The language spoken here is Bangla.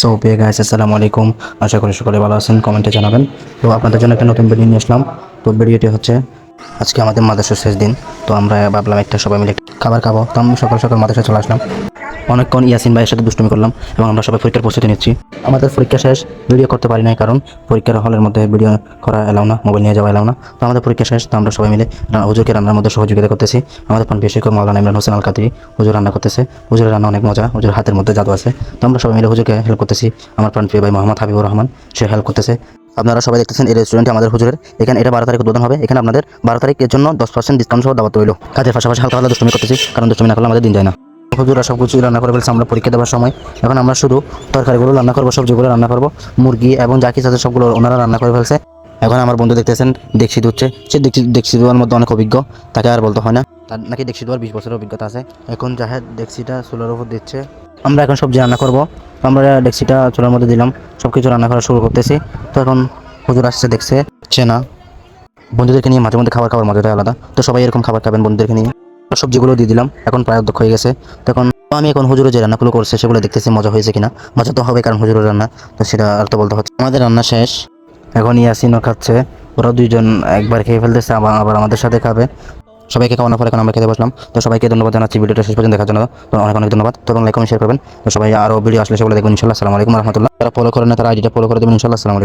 সো পে গাইস আসসালামু আলাইকুম। আশা করি সকলে ভালো আছেন। কমেন্টে জানাবেন। তো আপনাদের জন্য একটা নতুন ভিডিও নিয়ে আসলাম। তো ভিডিওটি হচ্ছে আজকে আমাদের মাদ্রাসার শেষ দিন, তো আমরা ভাবলাম একটা সবাই মিলে খাবার খাব। তো আমি সকাল সকাল মাদ্রাসা চলে আসলাম। অনেকক্ষণ ইয়াসিন ভাইয়ের সাথে দুষ্টুমি করলাম এবং আমরা সবাই পরীক্ষার প্রস্তুতি নিচ্ছি। আমাদের পরীক্ষা শেষ ভিডিও করতে পারি নাই কারণ পরীক্ষার হলের মধ্যে ভিডিও করা এলাও না মোবাইল নিয়ে যাওয়া এলাও না। তো আমাদের পরীক্ষা শেষ, তো আমরা সবাই মিলে হুজুরকে রান্নার মধ্যে সহযোগিতা করতেছি। আমাদের পান বেশি করে মাওলানা ইমরান হোসেন আল কাদরি হুজুর রান্না করতেছে। হুজুরের রান্না অনেক মজা, হুজুর হাতের মধ্যে জাদু আছে। তো আমরা সবাই মিলে হুজুরকে হেল্প করতেছি। আমার প্রাণ প্রিয় ভাই মোহাম্মদ হাবিবুর রহমান, সে হেল্প করতেছে। আপনারা সবাই দেখতেছেন এই রেস্টুরেন্টে আমাদের হুজুরের। এখানে এটা বারো তারিখ উদ্বোধন হবে। এখানে আপনাদের বারো তারিখের জন্য দশ পার্সেন্ট ডিসকাউন্ট সহ দাওয়াত রইল। কাজের পাশাপাশি হালকা হালকা দুষ্টুমি করতেছি, কারণ দুষ্টুমি না করলে আমাদের দিন যায় না। হুজুরা সব কিছু রান্না করে ফেলছে, আমরা পরীক্ষা দেওয়ার সময়। এখন আমরা শুধু তরকারিগুলো রান্না করব, সবজিগুলো রান্না করব, মুরগি এবং যা কিছু আছে সবগুলো ওনারা রান্না করে ফেলছে। এখন আমার বন্ধু দেখতেছেন দেখছি ধুচ্ছে সে দেখছি দেখছি ধোয়ার মধ্যে অনেক অভিজ্ঞ, তাকে আর বলতে হয় না। তার নাকি দেখছি ধোয়ার বিশ বছরের অভিজ্ঞতা আছে। এখন জাহেদ ডেক্সিটা সোলার উপর দিচ্ছে। আমরা এখন সবজি রান্না করব। আমরা ডেক্সিটা চুলার মধ্যে দিলাম। সব কিছু রান্না করা শুরু করতেছি। তো এখন হুজুর আসছে দেখছে। চেনা। বন্ধুদেরকে নিয়ে মাঝে মধ্যে খাবার খাবার মজাটাই আলাদা। তো সবাই এরকম খাবার খাবেন বন্ধুদেরকে নিয়ে। সবজিগুলো দিয়ে দিলাম। এখন প্রায় অধ্যক্ষ হয়ে গেছে। তখন আমি এখন হুজুরে যে রান্নাগুলো করছে সেগুলো দেখতেছি মজা হয়েছে কিনা। মজা তো হবে কারণ হুজুরের রান্না। তো সেটা আর তো বলতে হচ্ছে আমাদের রান্না শেষ। এখন ইয়াসিনও খাচ্ছে। ওরা দুইজন একবার খেয়ে ফেলতেছে, আবার আবার আমাদের সাথে খাবে। সবাইকে খাওয়ানোর পরে এখন আমরা খেতে বসলাম। তো সবাইকে ধন্যবাদ জানাচ্ছি, ভিডিওটা শেষ পর্যন্ত দেখার জন্য। তো অনেক অনেক ধন্যবাদ। তো লাইক কমেন্ট শেয়ার করবেন। তো সবাই আরও ভিডিও আসলে সেগুলো দেখবেন ইনশাল্লাহ আসসালামু রহমতুল্লাহ। তারা ফলো করেন তারা আইডিটা ফলো করে দেবেন ইনশাল্লাহ আসসালামু